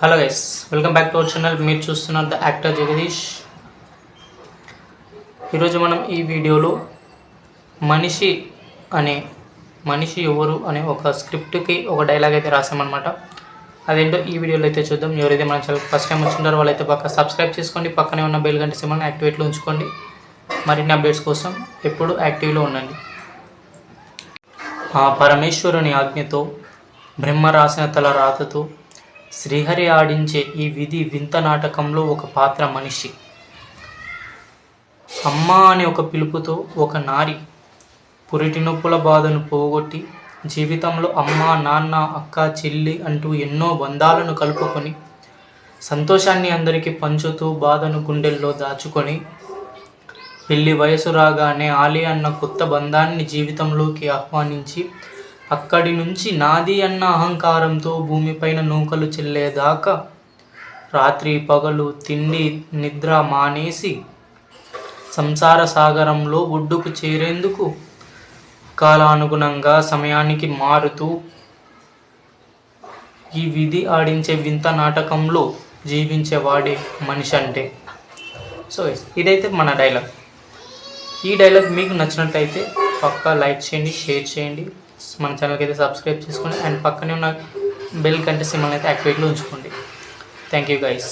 Hello guys welcome back to our channel మీరు చూస్తున్నారు the actor Jagadish. ఈరోజు మనం ఈ వీడియోలో మనిషి అనే మనిషి ఎవరు అనే ఒక స్క్రిప్ట్కి ఒక డైలాగ్ అయితే రాసామన్నమాట. అదేంటో ఈ వీడియోలో అయితే చూద్దాం. ఎవరైతే మన ఛానల్ ఫస్ట్ టైం వచ్చింటారో వాళ్ళైతే పక్క సబ్స్క్రైబ్ చేసుకోండి. పక్కనే ఉన్న బెల్ గంట సిమ్మల్ని యాక్టివేట్లో ఉంచుకోండి. మరిన్ని అప్డేట్స్ కోసం ఎప్పుడు యాక్టివ్లో ఉండండి. ఆ పరమేశ్వరుని ఆజ్ఞతో బ్రహ్మ రాసిన తల రాతతో శ్రీహరి ఆడించే ఈ విధి వింత నాటకంలో ఒక పాత్ర మనిషి. అమ్మ అనే ఒక పిలుపుతో ఒక నారి పురిటి నొప్పుల బాధను పోగొట్టి జీవితంలో అమ్మ నాన్న అక్క చెల్లి అంటూ ఎన్నో బంధాలను కలుపుకొని సంతోషాన్ని అందరికీ పంచుతూ బాధను గుండెల్లో దాచుకొని పెళ్ళి వయసు రాగానే ఆలి అన్న కొత్త బంధాన్ని జీవితంలోకి ఆహ్వానించి అక్కడి నుంచి నాది అన్న అహంకారంతో భూమిపైన నూకలు చెల్లేదాకా రాత్రి పగలు తిండి నిద్ర మానేసి సంసార సాగరంలో ఒడ్డుకు చేరేందుకు కాలానుగుణంగా సమయానికి మారుతూ ఈ విధి ఆడించే వింత నాటకంలో జీవించేవాడే మనిషి అంటే. సో ఇదైతే మన డైలాగ్. ఈ డైలాగ్ మీకు నచ్చినట్లయితే పక్కా లైక్ చేయండి షేర్ చేయండి. మన ఛానల్కి అయితే సబ్స్క్రైబ్ చేసుకోండి. అండ్ పక్కనే ఉన్న బెల్ కంటే సింబల్ అయితే యాక్టివేట్లో ఉంచుకోండి. Thank you guys